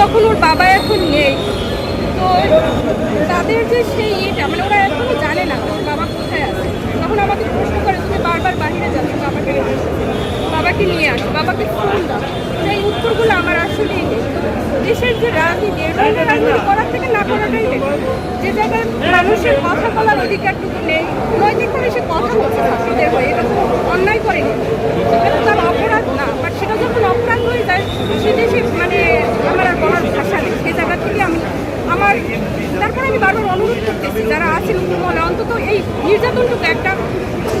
যখন ওর বাবা এখন নেই, তো তাদের যে সেই ইয়েটা মানে ওরা এখনও জানে না ওর বাবা কোথায় আছে তখন আমাকে প্রশ্ন করে, তুমি বারবার বাইরে যাচ্ছ, বাবাকে। বাবাকে নিয়ে আসো, বাবাকে ফোন দাও সেই উত্তরগুলো আমার আসলেই নেই দেশের যে রাজনীতি ধরনের রাজনীতি করার থেকে না করাটাই বেটার। যে জায়গায় মানুষের কথা বলার অধিকারটুকু নেই, নৈতিকভাবে সে কথা বলছে ছাত্রদের হয়ে এটা তো অন্যায় করেনি এটা তো তার অপরাধ না বাট সেটা যখন অপরাধ হয়ে যায় সে দেশে মানে আমার আর বলার ভাষা নেই সেই জায়গা থেকে আমি আমার তারপরে আমি বারবার অনুরোধ করতেছি যারা আছেন উপমহলে অন্তত এই নির্যাতনটুকু একটা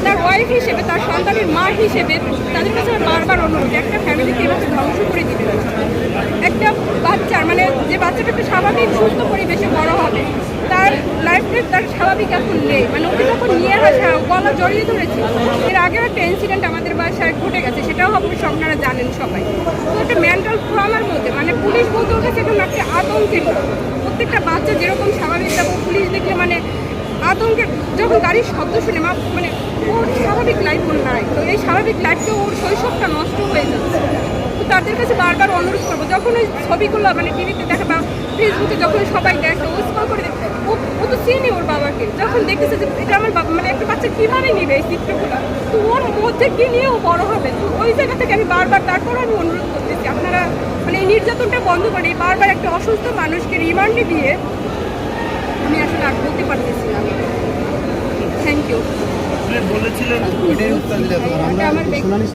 তার ওয়াইফ হিসেবে, তার সন্তানের মা হিসেবে তাদের কাছে বারবার অনুরোধ, একটা ফ্যামিলিকে এভাবে ধ্বংস করে দিতে একটা বাচ্চার মানে যে বাচ্চাটা একটা স্বাভাবিক, সুস্থ পরিবেশে বড় হবে, তার লাইফটা তার স্বাভাবিক এখন নেই। মানে ওকে যখন নিয়ে আসা, গলা জড়িয়ে ধরেছে, এর আগেও একটা ইনসিডেন্ট আমাদের বাসায় ঘটে গেছে, সেটাও অবশ্য আপনারা জানেন সবাই। ট্রমার মধ্যে মানে পুলিশ বলতে ওর কাছে এখন একটা আতঙ্কের প্রত্যেকটা বাচ্চা যেরকম স্বাভাবিক তেমন পুলিশ দেখলে মানে আতঙ্কের যখন গাড়ির শব্দ শুনে, মা মানে ওর স্বাভাবিক লাইফ ওর নাই। তো এই স্বাভাবিক লাইফটা ওর শৈশবটা নষ্ট হয়ে যাচ্ছে। তো তাদের কাছে বারবার অনুরোধ করব, যখন ওই ছবিগুলো মানে টিভিতে দেখে বা ফেসবুকে যখন সবাই দেখে ও স্কল করে দেখে, ও ও তো চিনি ওর বাবাকে। যখন দেখেছে যে এটা আমার বাবা মানে একটা বাচ্চা কীভাবে নিবে এই চিত্রগুলো তো ওর মধ্যে কি নিয়ে ও বড় হবে? তো ওই জায়গা থেকে আমি বারবার তারপর আমি অনুরোধ এই নির্যাতনটা বন্ধ করে বারবার একটা অসুস্থ মানুষকে রিমান্ডে দিয়ে আমি আসলে আর বলতে পারতেছিলাম না। থ্যাংক ইউ বলেছিলেন